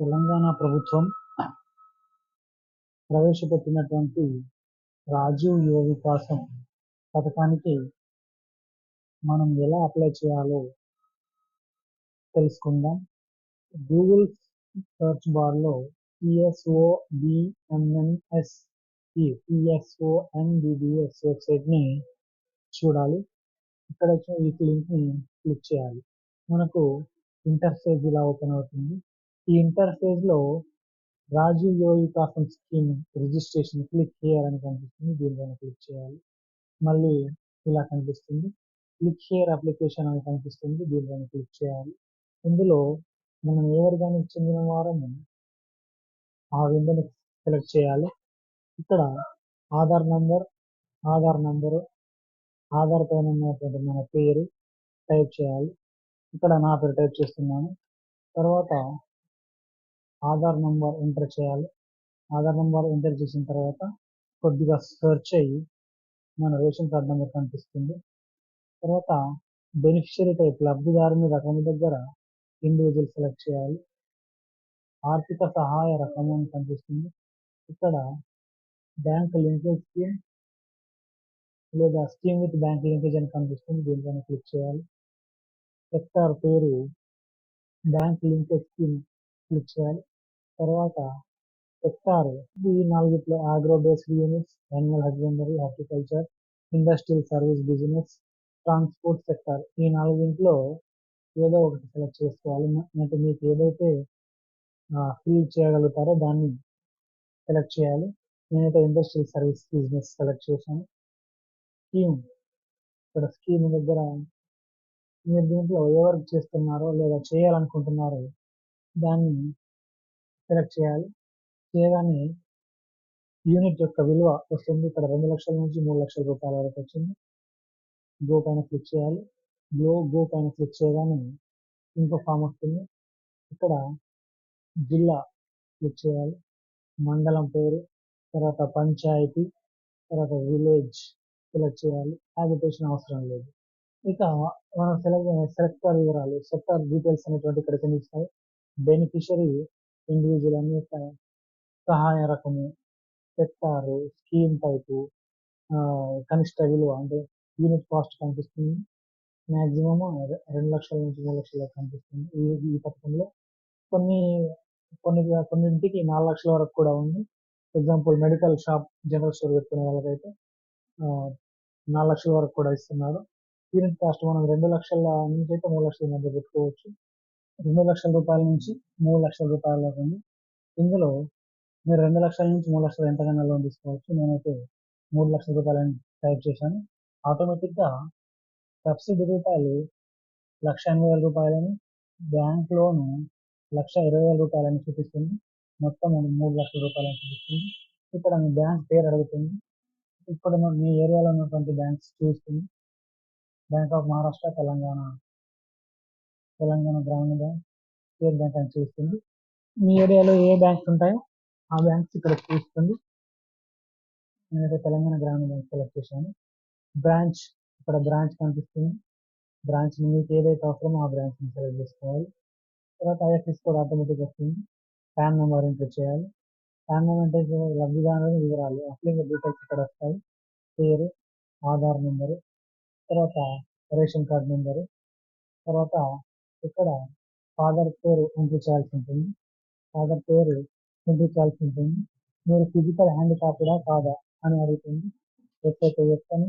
తెలంగాణ ప్రభుత్వం ప్రవేశపెట్టినటువంటి రాజీవ్ యువ వికాసం పథకానికి మనం ఎలా అప్లై చేయాలో తెలుసుకుందాం. గూగుల్ సెర్చ్ బార్లో టిఎస్ఓబిఎంఎన్ఎస్ ఈ టిఎస్ఓఎన్బిబిఎస్ వెబ్సైట్ని చూడాలి. ఇక్కడ వచ్చిన ఈ లింక్ని క్లిక్ చేయాలి. మనకు ఇంటర్ఫేస్ ఇలా ఓపెన్ అవుతుంది. ఈ ఇంటర్ఫేస్లో రాజీవ్ యువ వికాసం స్కీమ్ రిజిస్ట్రేషన్ క్లిక్ చేయాలని కనిపిస్తుంది. దీనిపైన క్లిక్ చేయాలి. మళ్ళీ ఇలా కనిపిస్తుంది. క్లిక్ హియర్ అప్లికేషన్ అని కనిపిస్తుంది. దీనిపైన క్లిక్ చేయాలి. ఇందులో మనం ఏ వర్గానికి చెందిన వారము ఆ విండోని సెలెక్ట్ చేయాలి. ఇక్కడ ఆధార్ నంబర్ ఆధార్ నంబరు ఆధార్ పైన ఉన్నటువంటి మన పేరు టైప్ చేయాలి. ఇక్కడ నా పేరు టైప్ చేస్తున్నాను. తర్వాత ఆధార్ నెంబర్ ఎంటర్ చేయాలి. ఆధార్ నెంబర్ ఎంటర్ చేసిన తర్వాత కొద్దిగా సెర్చ్ అయ్యి మన రేషన్ కార్డ్ నెంబర్ కనిపిస్తుంది. తర్వాత బెనిఫిషియరీ టైప్ లబ్ధిదారుని రకం దగ్గర ఇండివిజువల్ సెలెక్ట్ చేయాలి. ఆర్థిక సహాయ రకం అని కనిపిస్తుంది. ఇక్కడ బ్యాంక్ లింకేజ్ స్కీమ్ లేదా స్కీమ్ విత్ బ్యాంక్ లింకేజ్ అని కనిపిస్తుంది. దీనిపైన క్లిక్ చేయాలి. సెక్టార్ పేరు బ్యాంక్ లింకేజ్ స్కీమ్ క్లిక్ చేయాలి. తర్వాత సెక్టార్ ఈ నాలుగిట్లో agro based units animal husbandry horticulture industrial service business transport sector ఈ నాలుగింట్లో ఏదో ఒకటి సెలెక్ట్ చేసుకోవాలి. అంటే మీకు ఏదైతే ఫీల్ చేయగలుగుతారో దాన్ని సెలెక్ట్ చేయాలి. నేనైతే ఇండస్ట్రియల్ సర్వీస్ బిజినెస్ సెలెక్ట్ చేశాను. స్కీమ్. ఇక్కడ స్కీమ్ దగ్గర మీరు దీంట్లో ఏ వర్క్ చేస్తున్నారో లేదా చేయాలనుకుంటున్నారో దాన్ని సెలెక్ట్ చేయాలి. చేయగానే యూనిట్ యొక్క విలువ వస్తుంది. ఇక్కడ రెండు లక్షల నుంచి మూడు లక్షల రూపాయల వరకు వచ్చింది. గో పైన క్లిక్ చేయాలి. గ్లో గో పైన క్లిక్ చేయగానే ఇంకో ఫామ్ వస్తుంది. ఇక్కడ జిల్లా క్లిక్ చేయాలి. మండలం పేరు తర్వాత పంచాయతీ తర్వాత విలేజ్ సెలెక్ట్ చేయాలి. హ్యాబిటేషన్ అవసరం లేదు. ఇక మనం సెలెక్ట్ సెలెక్టర్ వివరాలు సెక్టర్ డీటెయిల్స్ అనేటువంటి ఇక్కడ కనిపిస్తాయి బెనిఫిషరీ ఇండివిజువల్ అన్ని సహాయ రకము సెక్టారు స్కీమ్ టైపు కనిష్ట విలువ అంటే యూనిట్ కాస్ట్ కనిపిస్తుంది. మ్యాక్సిమమ్ రెండు లక్షల నుంచి మూడు లక్షల కనిపిస్తుంది ఈ ఈ పథకంలో. కొన్ని కొన్ని కొన్నింటికి నాలుగు లక్షల వరకు కూడా ఉంది. Example medical shop general store పెట్టుకునే వాళ్ళకైతే నాలుగు లక్షల వరకు కూడా ఇస్తున్నారు. యూనిట్ కాస్ట్ మనం రెండు లక్షల నుంచి అయితే మూడు లక్షల మధ్య పెట్టుకోవచ్చు. రెండు లక్షల రూపాయల నుంచి మూడు లక్షల రూపాయల ఉంది. ఇందులో మీరు రెండు లక్షల నుంచి మూడు లక్షలు ఎంతకైనా లోన్ తీసుకోవచ్చు. నేనైతే మూడు లక్షల రూపాయలని టైప్ చేశాను. ఆటోమేటిక్గా సబ్సిడీ రూపాయలు లక్ష ఎనభై వేల రూపాయలని బ్యాంక్ లోను లక్ష ఇరవై వేల రూపాయలని చూపిస్తుంది. మొత్తం మూడు లక్షల రూపాయలని చూపిస్తుంది. ఇక్కడ మీ బ్యాంక్ పేరు అడుగుతుంది. ఇక్కడ మీ ఏరియాలో ఉన్నటువంటి బ్యాంక్స్ చూస్తుంది bank of Maharashtra Telangana Telangana Grameena bank state bank అని చూస్తుంది. మీ ఏరియాలో ఏ బ్యాంక్స్ ఉంటాయో ఆ బ్యాంక్స్ ఇక్కడ చూస్తుంది. నేనైతే తెలంగాణ గ్రామీణ బ్యాంక్ సెలెక్ట్ చేశాను. బ్రాంచ్ ఇక్కడ బ్రాంచ్ కనిపిస్తుంది. బ్రాంచ్ మీకు ఏదైతే అవసరమో ఆ బ్రాంచ్ని సెలెక్ట్ చేసుకోవాలి. తర్వాత ఐఎఫ్ఎస్ కోడ్ ఆటోమేటిక్ వస్తుంది. ప్యాన్ నెంబర్ ఎంటర్ చేయాలి. ప్యాన్ నెంబర్ ఎంటర్ చేయాలి వివరాలు అప్లింగ్ డీటెయిల్స్ ఇక్కడ వస్తాయి. పేరు ఆధార్ నెంబరు తర్వాత రేషన్ కార్డ్ నెంబరు తర్వాత ఇక్కడ ఫాదర్ పేరు ఎంట్రీ చేయాల్సి ఉంటుంది. ఫాదర్ పేరు ఎంట్రీ చేయాల్సి ఉంటుంది. మీరు ఫిజికల్ హ్యాండిక్యాప్డా కాదా అని అడుగుతుంది. ఎప్పుడైతే చెప్తాను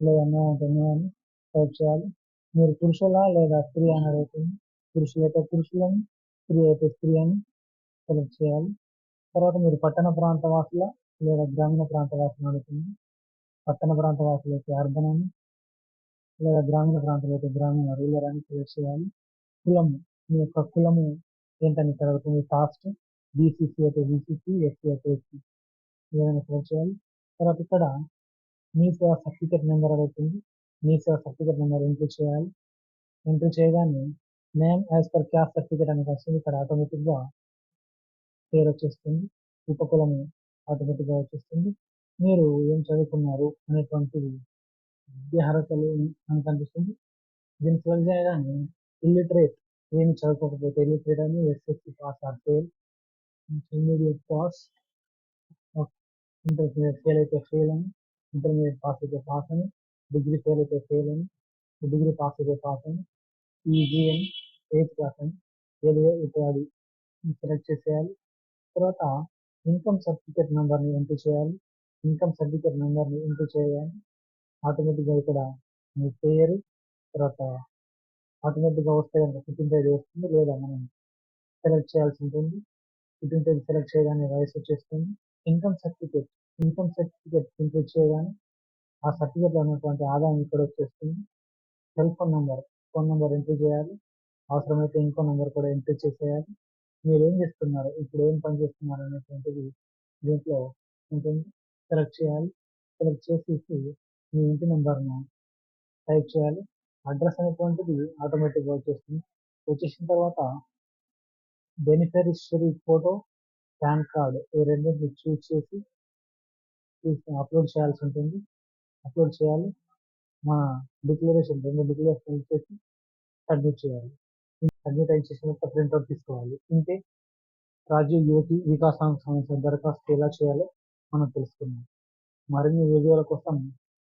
లేదా అంటే అని. టైప్ చేయాలి. మీరు పురుషులా లేదా స్త్రీ అని అడుగుతుంది. పురుషులైతే పురుషులని స్త్రీ అయితే స్త్రీ అని సెలెక్ట్ చేయాలి. తర్వాత మీరు పట్టణ ప్రాంత వాసుల లేదా గ్రామీణ ప్రాంత వాసులు అడుగుతుంది. పట్టణ ప్రాంత వాసులు అయితే అర్బన్ అని లేదా గ్రామీణ ప్రాంతంలో అయితే గ్రామీణ రూరల్ అని సెలెక్ట్ చేయాలి కులము మీ యొక్క కులము ఏంటని ఇక్కడ అడుగుతుంది కాస్ట్ బీసీసీ అయితే బీసీసీ ఎస్సీ అయితే ఎస్సీ ఏదైనా సెలెక్ట్ చేయాలి. తర్వాత ఇక్కడ మీ సేవ సర్టిఫికేట్ నెంబర్ అడుగుతుంది Mee Seva certificate number entry చేయాలి. ఎంట్రీ చేయగానే name as per caste certificate అనేది వస్తుంది. ఇక్కడ ఆటోమేటిక్గా పేరు వచ్చేస్తుంది. ఉపకులము ఆటోమేటిక్గా వచ్చేస్తుంది. మీరు ఏం చదువుకున్నారు అనేటువంటిది విద్యార్హతలు అని కనిపిస్తుంది. దీన్ని సెలెక్ట్ చేయగానే ఇల్లిటరేట్ ఏమి చదవకపోతే అని SSC pass or fail intermediate pass intermediate fail అయితే ఫెయిల్ అని ఇంటర్మీడియట్ పాస్ అయితే పాస్ అని డిగ్రీ ఫెయిల్ అయితే ఫెయిల్ అని డిగ్రీ పాస్ అయితే పాస్ అని ఈజీ అని ఎయిత్ క్లాస్ అని ఏదో ఇత్యాది సెలెక్ట్ చేసేయాలి. తర్వాత ఇన్కమ్ సర్టిఫికేట్ నెంబర్ని ఎంటర్ చేయాలి. ఇన్కమ్ సర్టిఫికేట్ నెంబర్ని ఎంటర్ చేయాలి. ఆటోమేటిక్గా ఇక్కడ మీ పేరు తర్వాత ఆటోమేటిక్గా వస్తే కనుక పుట్టిన తేదీ వస్తుంది లేదా మనం సెలెక్ట్ చేయాల్సి ఉంటుంది. పుట్టిన తేదీ సెలెక్ట్ చేయగానే వయసు వచ్చేస్తుంది. Income certificate income certificate enter చేయగానే ఆ సర్టిఫికేట్లో ఉన్నటువంటి ఆదాయం ఇక్కడ వచ్చేస్తుంది. Cell phone number phone number entry చేయాలి. అవసరమైతే ఇంకో నెంబర్ కూడా ఎంట్రీ చేసేయాలి. మీరు ఏం చేస్తున్నారు ఇప్పుడు ఏం పని చేస్తున్నారు అనేటువంటిది దీంట్లో ఉంటుంది. సెలెక్ట్ చేయాలి. సెలెక్ట్ చేసేసి మీ ఇంటి నెంబర్ను టైప్ చేయాలి. అడ్రస్ అనేటువంటిది ఆటోమేటిక్గా వచ్చేస్తుంది. వచ్చేసిన తర్వాత బెనిఫిషరీ ఫోటో పాన్ కార్డ్ ఈ రెండింటిని చూస్ చేసి అప్లోడ్ చేయాల్సి ఉంటుంది. అప్లోడ్ చేయాలి. మా డిక్లరేషన్ రెండు డిక్లరేషన్ చేసి సబ్మిట్ చేయాలి. సబ్మిట్ అయిన చేసిన తర్వాత ప్రింట్అవుట్ తీసుకోవాలి. ఇంతే రాజీవ్ యువతి వికాసానికి సంబంధించిన దరఖాస్తు ఎలా చేయాలో మనం తెలుసుకున్నాం మరిన్ని వీడియోల కోసం